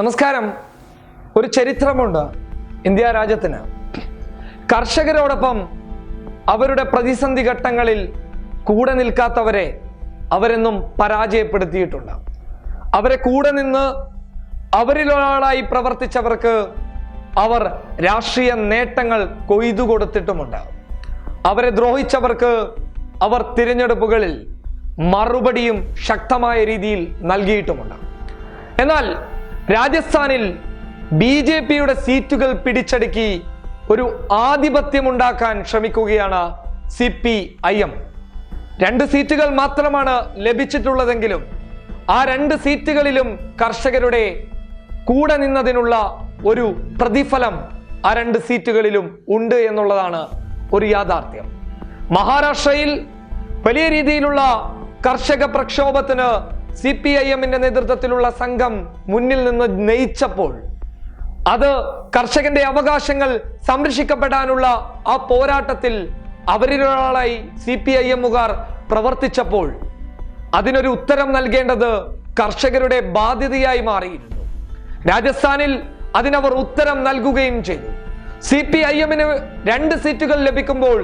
നമസ്കാരം. ഒരു ചരിത്രമുണ്ട് ഇന്ത്യ രാജ്യത്തിന്. കർഷകരോടൊപ്പം അവരുടെ പ്രതിസന്ധി ഘട്ടങ്ങളിൽ കൂടെ നിൽക്കാത്തവരെ അവരെന്നും പരാജയപ്പെടുത്തിയിട്ടുണ്ട്. അവരെ കൂടെ നിന്ന് അവരിലൊരാളായി പ്രവർത്തിച്ചവർക്ക് അവർ രാഷ്ട്രീയ നേട്ടങ്ങൾ കൊയ്തു കൊടുത്തിട്ടുമുണ്ട്. അവരെ ദ്രോഹിച്ചവർക്ക് അവർ തിരഞ്ഞെടുപ്പുകളിൽ മറുപടിയും ശക്തമായ രീതിയിൽ നൽകിയിട്ടുമുണ്ട്. എന്നാൽ രാജസ്ഥാനിൽ ബി ജെ പിയുടെ സീറ്റുകൾ പിടിച്ചടുക്കി ഒരു ആധിപത്യമുണ്ടാക്കാൻ ശ്രമിക്കുകയാണ് സി പി ഐ എം. രണ്ട് സീറ്റുകൾ മാത്രമാണ് ലഭിച്ചിട്ടുള്ളതെങ്കിലും ആ രണ്ട് സീറ്റുകളിലും കർഷകരുടെ കൂടെ നിന്നതിനുള്ള ഒരു പ്രതിഫലം ആ രണ്ട് സീറ്റുകളിലും ഉണ്ട് എന്നുള്ളതാണ് ഒരു യാഥാർത്ഥ്യം. മഹാരാഷ്ട്രയിൽ വലിയ രീതിയിലുള്ള കർഷക പ്രക്ഷോഭത്തിന് സി പി ഐ എമ്മിന്റെ നേതൃത്വത്തിലുള്ള സംഘം മുന്നിൽ നിന്ന് നയിച്ചപ്പോൾ അത് കർഷകന്റെ അവകാശങ്ങൾ സംരക്ഷിക്കപ്പെടാനുള്ള ആ പോരാട്ടത്തിൽ അവരിലൊരാളായി സി പി ഐ എമ്മുകാർ പ്രവർത്തിച്ചപ്പോൾ അതിനൊരു ഉത്തരം നൽകേണ്ടത് കർഷകരുടെ ബാധ്യതയായി മാറിയിരുന്നു. രാജസ്ഥാനിൽ അതിനവർ ഉത്തരം നൽകുകയും ചെയ്തു. സി പി ഐ എമ്മിന് രണ്ട് സീറ്റുകൾ ലഭിക്കുമ്പോൾ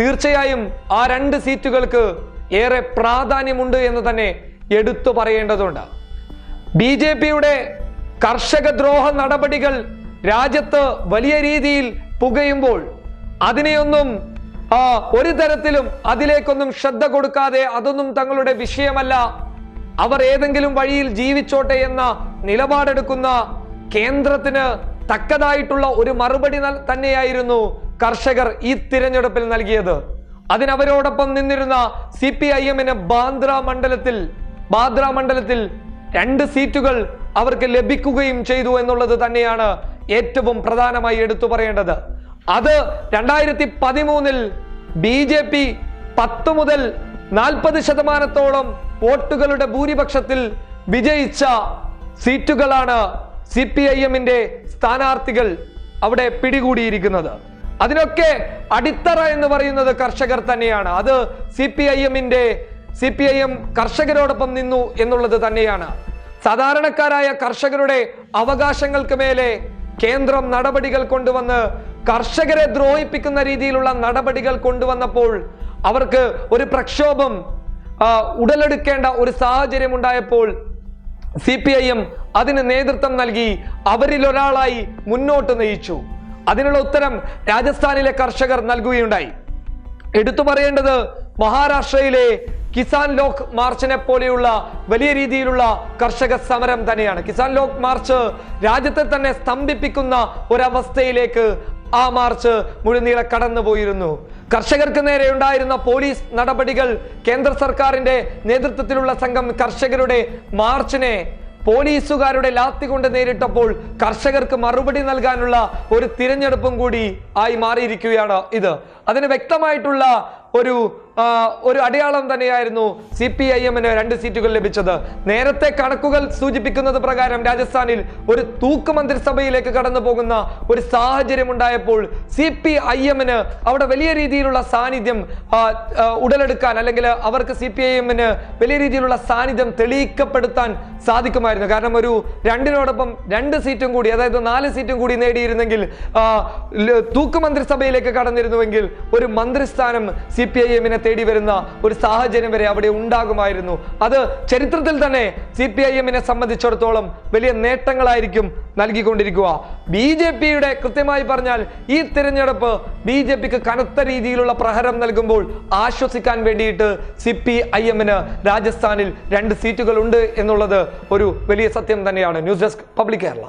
തീർച്ചയായും ആ രണ്ട് സീറ്റുകൾക്ക് ഏറെ പ്രാധാന്യമുണ്ട് എന്ന് തന്നെ എടുത്തു പറയേണ്ടതുണ്ട്. ബി ജെ പിയുടെ കർഷക ദ്രോഹ നടപടികൾ രാജ്യത്ത് വലിയ രീതിയിൽ പുകയുമ്പോൾ അതിനെയൊന്നും ഒരു തരത്തിലും അതിലേക്കൊന്നും ശ്രദ്ധ കൊടുക്കാതെ അതൊന്നും തങ്ങളുടെ വിഷയമല്ല. അവർ ഏതെങ്കിലും വഴിയിൽ ജീവിച്ചോട്ടെ എന്ന നിലപാടെടുക്കുന്ന കേന്ദ്രത്തിന് തക്കതായിട്ടുള്ള ഒരു മറുപടി തന്നെയായിരുന്നു കർഷകർ ഈ തിരഞ്ഞെടുപ്പിൽ നൽകിയത്. അതിനവരോടൊപ്പം നിന്നിരുന്ന സി പി ഐ എമ്മിന് ബാന്ദ്ര മണ്ഡലത്തിൽ ബാന്ദ്ര മണ്ഡലത്തിൽ രണ്ട് സീറ്റുകൾ അവർക്ക് ലഭിക്കുകയും ചെയ്തു എന്നുള്ളത് തന്നെയാണ് ഏറ്റവും പ്രധാനമായി എടുത്തു പറയേണ്ടത്. അത് രണ്ടായിരത്തി പതിമൂന്നിൽ ബി ജെ പി പത്ത് മുതൽ നാൽപ്പത് ശതമാനത്തോളം വോട്ടുകളുടെ ഭൂരിപക്ഷത്തിൽ വിജയിച്ച സീറ്റുകളാണ് സി പി ഐ എമ്മിന്റെ സ്ഥാനാർത്ഥികൾ അവിടെ പിടികൂടിയിരിക്കുന്നത്. അതിനൊക്കെ അടിത്തറ എന്ന് പറയുന്നത് കർഷകർ തന്നെയാണ്. അത് സി പി ഐ എമ്മിന്റെ സി പി ഐ എം കർഷകരോടൊപ്പം നിന്നു എന്നുള്ളത് തന്നെയാണ്. സാധാരണക്കാരായ കർഷകരുടെ അവകാശങ്ങൾക്ക് മേലെ കേന്ദ്രം നടപടികൾ കൊണ്ടുവന്ന് കർഷകരെ ദ്രോഹിപ്പിക്കുന്ന രീതിയിലുള്ള നടപടികൾ കൊണ്ടുവന്നപ്പോൾ അവർക്ക് ഒരു പ്രക്ഷോഭം ഉടലെടുക്കേണ്ട ഒരു സാഹചര്യം ഉണ്ടായപ്പോൾ സി പി ഐ എം അതിന് നേതൃത്വം നൽകി അവരിൽ ഒരാളായി മുന്നോട്ട് നയിച്ചു. അതിനുള്ള ഉത്തരം രാജസ്ഥാനിലെ കർഷകർ നൽകുകയുണ്ടായി. എടുത്തു പറയേണ്ടത് മഹാരാഷ്ട്രയിലെ കിസാൻ ലോക് മാർച്ചിനെ പോലെയുള്ള വലിയ രീതിയിലുള്ള കർഷക സമരം തന്നെയാണ്. കിസാൻ ലോക് മാർച്ച് രാജ്യത്തെ തന്നെ സ്തംഭിപ്പിക്കുന്ന ഒരവസ്ഥയിലേക്ക് ആ മാർച്ച് മുഴുനീളെ കടന്നുപോയിരുന്നു. കർഷകർക്ക് നേരെ ഉണ്ടായിരുന്ന പോലീസ് നടപടികൾ കേന്ദ്ര സർക്കാരിന്റെ നേതൃത്വത്തിലുള്ള സംഘം കർഷകരുടെ മാർച്ചിനെ പോലീസുകാരുടെ ലാത്തി കൊണ്ട് നേരിട്ടപ്പോൾ കർഷകർക്ക് മറുപടി നൽകാനുള്ള ഒരു തിരഞ്ഞെടുപ്പും കൂടി ആയി മാറിയിരിക്കുകയാണ് ഇത്. അതിന് വ്യക്തമായിട്ടുള്ള ഒരു ഒരു അടയാളം തന്നെയായിരുന്നു സി പി ഐ എമ്മിന് രണ്ട് സീറ്റുകൾ ലഭിച്ചത്. നേരത്തെ കണക്കുകൾ സൂചിപ്പിക്കുന്നത് പ്രകാരം രാജസ്ഥാനിൽ ഒരു തൂക്ക് മന്ത്രിസഭയിലേക്ക് കടന്നു പോകുന്ന ഒരു സാഹചര്യം ഉണ്ടായപ്പോൾ സി പി ഐ എമ്മിന് അവിടെ വലിയ രീതിയിലുള്ള സാന്നിധ്യം ഉടലെടുക്കാൻ അല്ലെങ്കിൽ അവർക്ക് സി പി ഐ എമ്മിന് വലിയ രീതിയിലുള്ള സാന്നിധ്യം തെളിയിക്കപ്പെടുത്താൻ സാധിക്കുമായിരുന്നു. കാരണം ഒരു രണ്ടിനോടൊപ്പം രണ്ട് സീറ്റും കൂടി അതായത് നാല് സീറ്റും കൂടി നേടിയിരുന്നെങ്കിൽ തൂക്ക് മന്ത്രിസഭയിലേക്ക് കടന്നിരുന്നുവെങ്കിൽ ഒരു മന്ത്രിസ്ഥാനം സി പി ഐ എമ്മിനെ തേടി വരുന്ന ഒരു സാഹചര്യം വരെ അവിടെ ഉണ്ടാകുമായിരുന്നു. അത് ചരിത്രത്തിൽ തന്നെ സി പി ഐ എമ്മിനെ സംബന്ധിച്ചിടത്തോളം വലിയ നേട്ടങ്ങളായിരിക്കും നൽകിക്കൊണ്ടിരിക്കുക. ബി ജെ പിയുടെ കൃത്യമായി പറഞ്ഞാൽ ഈ തിരഞ്ഞെടുപ്പ് ബി ജെ പിക്ക് കനത്ത രീതിയിലുള്ള പ്രഹരം നൽകുമ്പോൾ ആശ്വസിക്കാൻ വേണ്ടിയിട്ട് സി പി ഐ എമ്മിന് രാജസ്ഥാനിൽ രണ്ട് സീറ്റുകൾ ഉണ്ട് എന്നുള്ളത് ഒരു വലിയ സത്യം തന്നെയാണ്. News desk public Kerala.